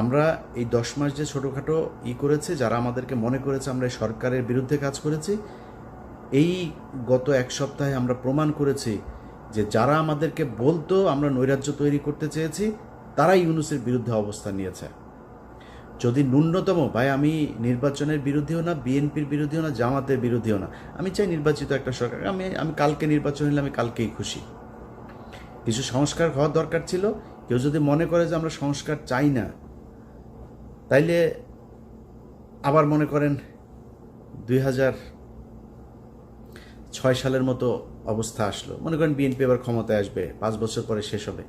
আমরা এই দশ মাস যে ছোটোখাটো ই করেছে, যারা আমাদেরকে মনে করেছে আমরা সরকারের বিরুদ্ধে কাজ করেছি, এই গত এক সপ্তাহে আমরা প্রমাণ করেছি যে যারা আমাদেরকে বলতো আমরা নৈরাজ্য তৈরি করতে চেয়েছি, তারাই ইউনুসের বিরুদ্ধে অবস্থান নিয়েছে। যদি ন্যূনতম, ভাই আমি নির্বাচনের বিরোধীও না, বিএনপির বিরোধীও না, জামাতের বিরোধীও না, আমি চাই নির্বাচিত একটা সরকার, আমি আমি কালকে নির্বাচন হলে আমি কালকেই খুশি। কিছু সংস্কার হওয়ার দরকার ছিল, কেউ যদি মনে করে যে আমরা সংস্কার চাই না তাইলে আবার মনে করেন দুই হাজার ছয় সালের মতো অবস্থা আসলো। মনে করেন বিএনপি এবার ক্ষমতায় আসবে, পাঁচ বছর পরে শেষ হবে।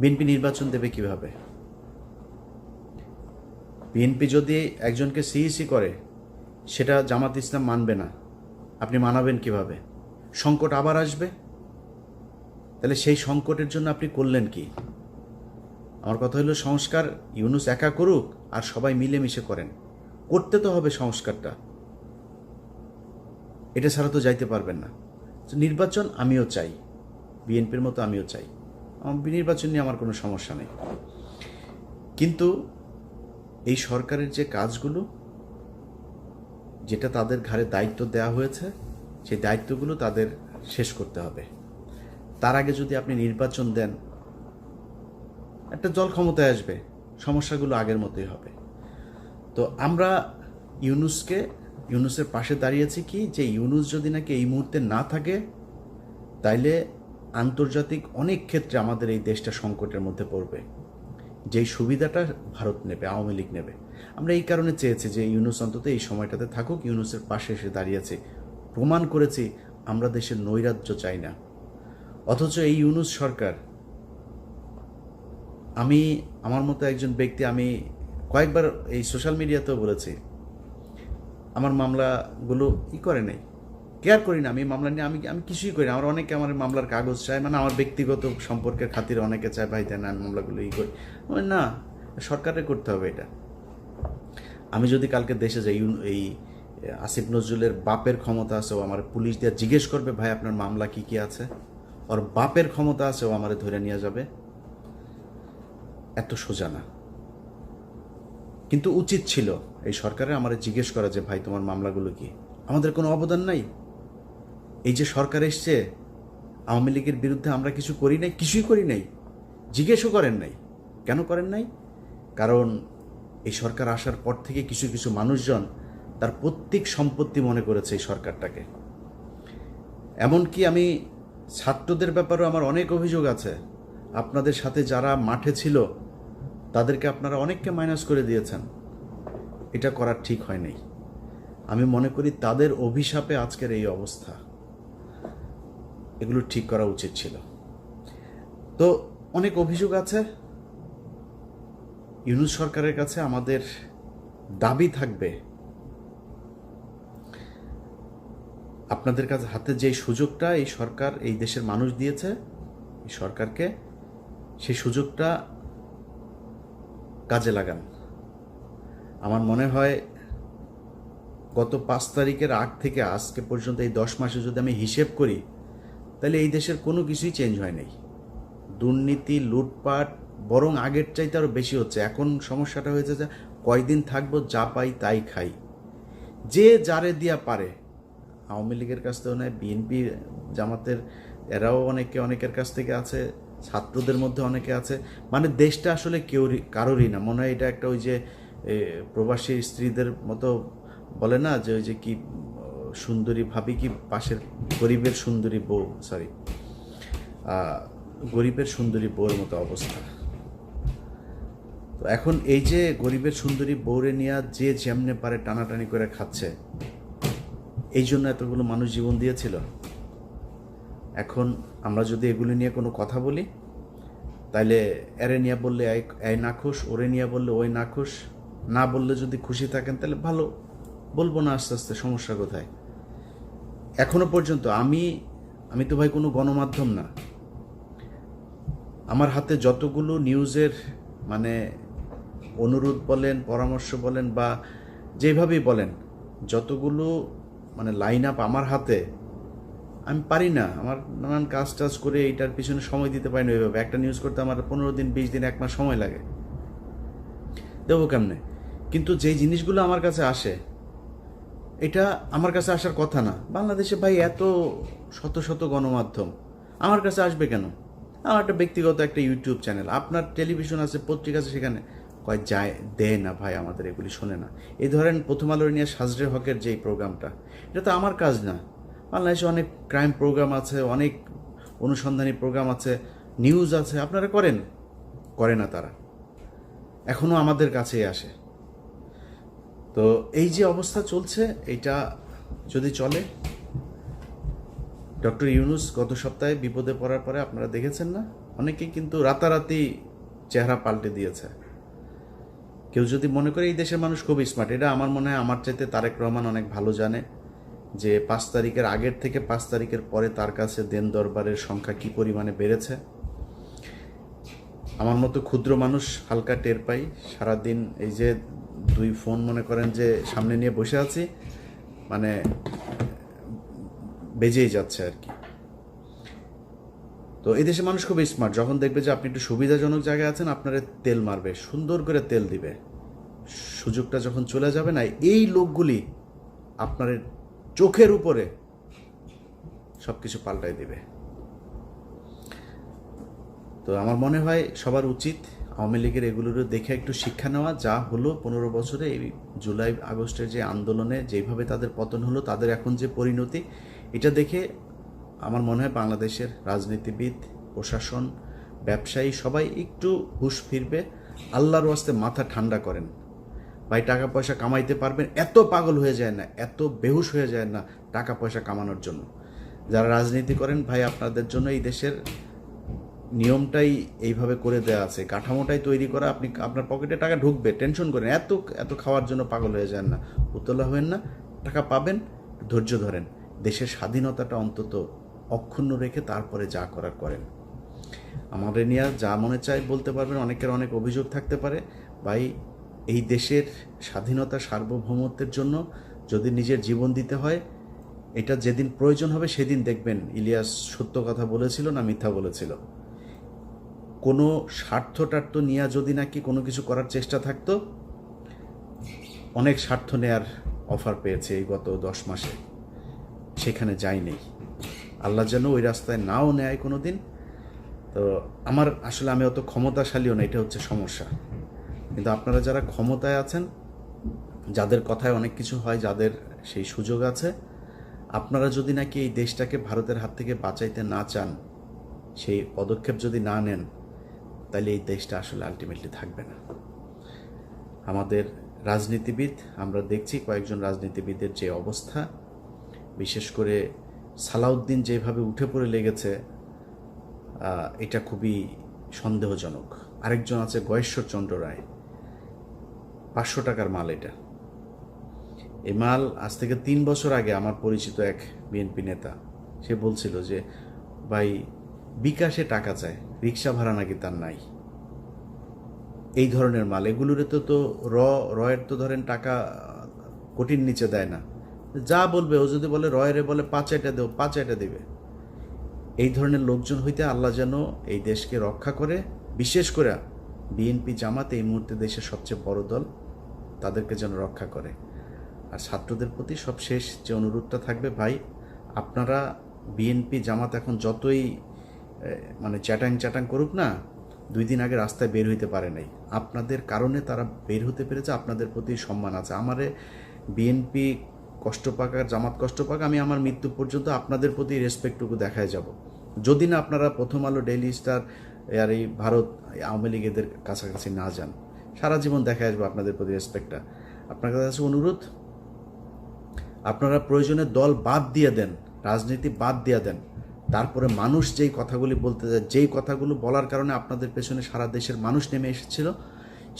বিএনপি নির্বাচন দেবে কীভাবে? বিএনপি যদি একজনকে সিইসি করে, সেটা জামাত ইসলাম মানবে না। আপনি মানাবেন কীভাবে? সংকট আবার আসবে? তাহলে সেই সংকটের জন্য আপনি করলেন কি? আমার কথা হলো সংস্কার ইউনুস একা করুক আর সবাই মিলেমিশে করেন। করতে তো হবে সংস্কারটা। এটা ছাড়া তো যাইতে পারবেন না। নির্বাচন আমিও চাই। বিএনপির মতো আমিও চাই। নির্বাচন নিয়ে আমার কোনো সমস্যা নেই। কিন্তু এই সরকারের যে কাজগুলো, যেটা তাদের ঘাড়ে দায়িত্ব দেওয়া হয়েছে, সেই দায়িত্বগুলো তাদের শেষ করতে হবে। তার আগে যদি আপনি নির্বাচন দেন একটা জল ক্ষমতায় আসবে। সমস্যাগুলো আগের মতোই হবে। তো আমরা ইউনুসকে, ইউনুসের পাশে দাঁড়িয়েছি কি? যে ইউনুস যদি নাকি এই মুহূর্তে না থাকে, তাইলে আন্তর্জাতিক অনেক ক্ষেত্রে আমাদের এই দেশটা সংকটের মধ্যে পড়বে। যেই সুবিধাটা ভারত নেবে, আওয়ামী লীগ নেবে। আমরা এই কারণে চেয়েছি যে ইউনুস অন্তত এই সময়টাতে থাকুক, ইউনুসের পাশে এসে দাঁড়িয়েছে। প্রমাণ করেছি, আমরা দেশের নৈরাজ্য চাই না। অথচ এই ইউনুস সরকার আমি, আমার মতো একজন ব্যক্তি, আমি কয়েকবার এই সোশ্যাল মিডিয়াতেও বলেছি, আমার মামলাগুলো ই করে নাই কেয়ার করি না, আমি মামলা নিয়ে আমি আমি কিছুই করি না, আমার অনেকে আমার মামলার কাগজ চায় মানে আমার ব্যক্তিগত সম্পর্কের খাতিরে অনেকে চায়, ভাই, দেন, আমি মামলাগুলো ই করি। না সরকারের করতে হবে এটা। আমি যদি কালকে দেশে যাই এই, আসিফ নজরুলের বাপের ক্ষমতা আছে, ও আমার পুলিশ দিয়ে জিজ্ঞেস করবে, ভাই, আপনার মামলা কি কি আছে? ওর বাপের ক্ষমতা আছে, ও আমারে ধরে নিয়ে যাবে। এত সোজা না। কিন্তু উচিত ছিল এই সরকারের আমার জিজ্ঞেস করা যে, ভাই, তোমার মামলাগুলো কি? আমাদের কোনো অবদান নাই। এই যে সরকার এসছে, আওয়ামী লীগের বিরুদ্ধে আমরা কিছু করি নাই, কিছুই করি নাই। জিজ্ঞেসও করেন নাই। কেন করেন নাই? কারণ এই সরকার আসার পর থেকে কিছু কিছু মানুষজন তার প্রত্যেক সম্পত্তি মনে করেছে এই সরকারটাকে। এমনকি আমি ছাত্রদের ব্যাপারেও আমার অনেক অভিযোগ আছে। আপনাদের সাথে যারা মাঠে ছিল তাদেরকে আপনারা অনেককে মাইনাস করে দিয়েছেন। এটা করার ঠিক হয় নাই। আমি মনে করি তাদের অভিশাপে আজকের এই অবস্থা। এগুলো ঠিক করা উচিত ছিল। তো অনেক অভিযোগ আছে। ইউনুস সরকারের কাছে আমাদের দাবি থাকবে। আপনাদের কাছে হাতে যে সুযোগটা এই সরকার, এই দেশের মানুষ দিয়েছে, এই সরকারকে, সেই সুযোগটা কাজে লাগান। আমার মনে হয় গত পাঁচ তারিখের আগ থেকে আজকে পর্যন্ত এই দশ মাসে যদি আমি হিসেব করি, তাহলে এই দেশের কোনো কিছুই চেঞ্জ হয় নাই। দুর্নীতি, লুটপাট, বরং আগের চাইতে আরও বেশি হচ্ছে। এখন সমস্যাটা হয়েছে যে কয়দিন থাকব, যা পাই তাই খাই। যে যারে দিয়া পারে। আওয়ামী লীগের কাছ থেকে নেয় বিএনপি জামাতের, এরাও অনেকে, অনেকের কাছ থেকে আছে। ছাত্রদের মধ্যে অনেকে আছে। মানে দেশটা আসলে কেউ কারোরই না। মনে হয় এটা একটা ওই যে প্রবাসী স্ত্রীদের মতো বলে না যে ওই যে কি, সুন্দরী ভাবি কি পাশের গরিবের সুন্দরী বউ সরি গরিবের সুন্দরী বউর মতো অবস্থা। তো এখন এই যে গরিবের সুন্দরী বউরে নিয়ে যে যেমনে পারে টানাটানি করে খাচ্ছে, এই জন্য এতগুলো মানুষ জীবন দিয়েছিল? এখন আমরা যদি এগুলি নিয়ে কোনো কথা বলি, তাইলে এরে নিয়ে বললে এই- এই না খুশ ওরে নিয়ে বললে ওই না খুশ, না বললে যদি খুশি থাকেন তাহলে ভালো, বলব না আস্তে আস্তে, সমস্যা কোথায়? এখনও পর্যন্ত আমি আমি তো ভাই কোনো গণমাধ্যম না। আমার হাতে যতগুলো নিউজের মানে অনুরোধ বলেন, পরামর্শ বলেন বা যেভাবেই বলেন, যতগুলো মানে লাইন আপ আমার হাতে আমি পারি না। আমার নানান কাজ টাজ করে এইটার পিছনে সময় দিতে পারি না ওইভাবে। একটা নিউজ করতে আমার পনেরো দিন, বিশ দিন, এক মাস সময় লাগে। দেবো কেমনে? কিন্তু যেই জিনিসগুলো আমার কাছে আসে, এটা আমার কাছে আসার কথা না। বাংলাদেশে ভাই এত শত শত গণমাধ্যম, আমার কাছে আসবে কেন? আমার একটা ব্যক্তিগত একটা ইউটিউব চ্যানেল, আপনার টেলিভিশন আছে, পত্রিকা আছে সেখানে। কয়, যায়, দেয় না ভাই আমাদের এগুলি শোনে না। এই ধরেন প্রথম আলোর নিয়ে সাজরে হকের যেই প্রোগ্রামটা, এটা তো আমার কাজ না। বাংলাদেশে অনেক ক্রাইম প্রোগ্রাম আছে, অনেক অনুসন্ধানী প্রোগ্রাম আছে নিউজ আছে, আপনারা করেন? করে না তারা। এখনও আমাদের কাছেই আসে। তো এই যে অবস্থা চলছে এটা যদি চলে, ডক্টর ইউনুস গত সপ্তাহে বিপদে পড়ার পরে আপনারা দেখেছেন না? অনেকেই কিন্তু রাতারাতি চেহারা পাল্টে দিয়েছে। কেউ যদি মনে করে এই দেশের মানুষ খুব স্মার্ট এটা আমার মনে হয়, আমার চাইতে তারেক রহমান অনেক ভালো জানে। যে পাঁচ তারিখের আগের থেকে পাঁচ তারিখের পরে তার কাছে দেন দরবারের সংখ্যা কি পরিমাণে বেড়েছে? আমার মতো ক্ষুদ্র মানুষ হালকা টের পাই। সারাদিন এই যে দুই ফোন মনে করেন যে সামনে নিয়ে বসে আছি মানে বেজেই যাচ্ছে আর কি। তো দেশে মানুষ খুব স্মার্ট যখন দেখবে যে আপনি একটু সুবিধাজনক জায়গায় আছেন, আপনারে তেল মারবে, সুন্দর করে তেল দিবে। সুযোগটা যখন চলে যাবে না, এই লোকগুলি আপনার চোখের উপরে সব কিছু পাল্টাই দিবে। তো আমার মনে হয় সবার উচিত আওয়ামী লীগের এগুলোরও দেখে একটু শিক্ষা নেওয়া। যা হলো পনেরো বছরে এই জুলাই, আগস্টের যে আন্দোলনে যেভাবে তাদের পতন হলো, তাদের এখন যে পরিণতি, এটা দেখে আমার মনে হয় বাংলাদেশের রাজনীতিবিদ, প্রশাসন, ব্যবসায়ী সবাই একটু হুশ ফিরবে। আল্লাহর ওয়াস্তে মাথা ঠান্ডা করেন। ভাই টাকা পয়সা কামাইতে পারবেন, এত পাগল হয়ে যায় না, এত বেহুশ হয়ে যায় না টাকা পয়সা কামানোর জন্য। যারা রাজনীতি করেন, ভাই, আপনাদের জন্য এই দেশের নিয়মটাই এইভাবে করে দেওয়া আছে। কাঠামোটাই তৈরি করা, আপনি আপনার পকেটে টাকা ঢুকবে টেনশন করেন, এত এত খাওয়ার জন্য পাগল হয়ে যান না। উতলা হবেন না, টাকা পাবেন, ধৈর্য ধরেন। দেশের স্বাধীনতাটা অন্তত অক্ষুণ্ণ রেখে তারপরে যা করার করেন। আমাদের নিয়ে যা মনে চায় বলতে পারবেন, অনেকের অনেক অভিযোগ থাকতে পারে। ভাই এই দেশের স্বাধীনতা সার্বভৌমত্বের জন্য যদি নিজের জীবন দিতে হয়, এটা যেদিন প্রয়োজন হবে সেদিন দেখবেন ইলিয়াস সত্য কথা বলেছিল না মিথ্যা বলেছিল। কোনো স্বার্থ টার্থ নিয়ে যদি নাকি কোনো কিছু করার চেষ্টা থাকতো, অনেক স্বার্থ নেয়ার অফার পেয়েছে এই গত দশ মাসে। সেখানে যায়নি আল্লাহ যেন ওই রাস্তায় নাও নেয় কোনো দিন তো আমার আসলে আমি অত ক্ষমতাশালীও না, এটা হচ্ছে সমস্যা। কিন্তু আপনারা যারা ক্ষমতায় আছেন, যাদের কথায় অনেক কিছু হয়, যাদের সেই সুযোগ আছে, আপনারা যদি নাকি এই দেশটাকে ভারতের হাত থেকে বাঁচাইতে না চান, সেই পদক্ষেপ যদি না নেন, তাহলে এই দেশটা আসলে আলটিমেটলি থাকবে না। আমাদের রাজনীতিবিদ, আমরা দেখছি কয়েকজন রাজনীতিবিদের যে অবস্থা, বিশেষ করে সালাউদ্দিন যেভাবে উঠে পড়ে লেগেছে এটা খুবই সন্দেহজনক। আরেকজন আছে গয়েশ্বরচন্দ্র রায়। পাঁচশো টাকার মাল এটা। এই মাল আজ থেকে তিন বছর আগে আমার পরিচিত এক বিএনপি নেতা, সে বলছিল যে, ভাই, বিকাশে টাকা চায় রিক্সা ভাড়া নাকি তার নাই। এই ধরনের মাল, এগুলোরে তো তো র, রয়ের তো ধরেন টাকা কোটির নিচে দেয় না। যা বলবে, ও যদি বলে রয়েরে বলে পাঁচ এটা দেও, পাঁচ এটা দেবে। এই ধরনের লোকজন হইতে আল্লাহ যেন এই দেশকে রক্ষা করে, বিশেষ করে বিএনপি জামাত এই মুহূর্তে দেশের সবচেয়ে বড় দল। তাদেরকে যেন রক্ষা করে। আর ছাত্রদের প্রতি সব শেষ যে অনুরোধটা থাকবে, ভাই, আপনারা বিএনপি জামাত এখন যতই মানে চ্যাটাং চ্যাটাং করুক না, দুই দিন আগে রাস্তায় বের হইতে পারে নাই। আপনাদের কারণে তারা বের হতে পেরেছে, আপনাদের প্রতি সম্মান আছে। আমারে বিএনপি কষ্ট পাক আর জামাত কষ্ট পাক, আমি আমার মৃত্যু পর্যন্ত আপনাদের প্রতি রেসপেক্টটুকু দেখায় যাব। যদি না আপনারা প্রথম আলো ডেইলি স্টার আর এই ভারত, আওয়ামী লীগ এদের কাছাকাছি না যান। সারা জীবন দেখা আসবে আপনাদের প্রতি রেসপেক্টটা আপনার কাছে অনুরোধ? আপনারা প্রয়োজনে দল বাদ দিয়ে দেন, রাজনীতি বাদ দিয়ে দেন। তারপরে মানুষ যেই কথাগুলি বলতে যায়, যেই কথাগুলো বলার কারণে আপনাদের পেছনে সারা দেশের মানুষ নেমে এসেছিল,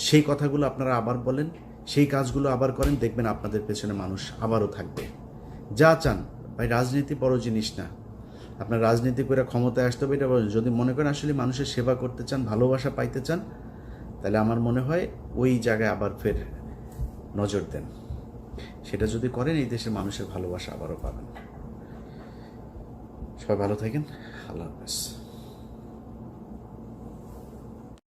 সেই কথাগুলো আপনারা আবার বলেন, সেই কাজগুলো আবার করেন, দেখবেন আপনাদের পেছনে মানুষ আবারও থাকবে। যা চান, ভাই, রাজনীতি বড় জিনিস না। আপনার রাজনীতি করে ক্ষমতায় আসতে হবে, এটা যদি মনে করেন আসলে মানুষের সেবা করতে চান, ভালোবাসা পাইতে চান তাহলে আমার মনে হয় ওই জায়গায় আবার ফের নজর দেন। সেটা যদি করেন, এই দেশের মানুষের ভালোবাসা আবারও পাবেন। সবাই ভালো থাকেন। আল্লাহ হাফেজ।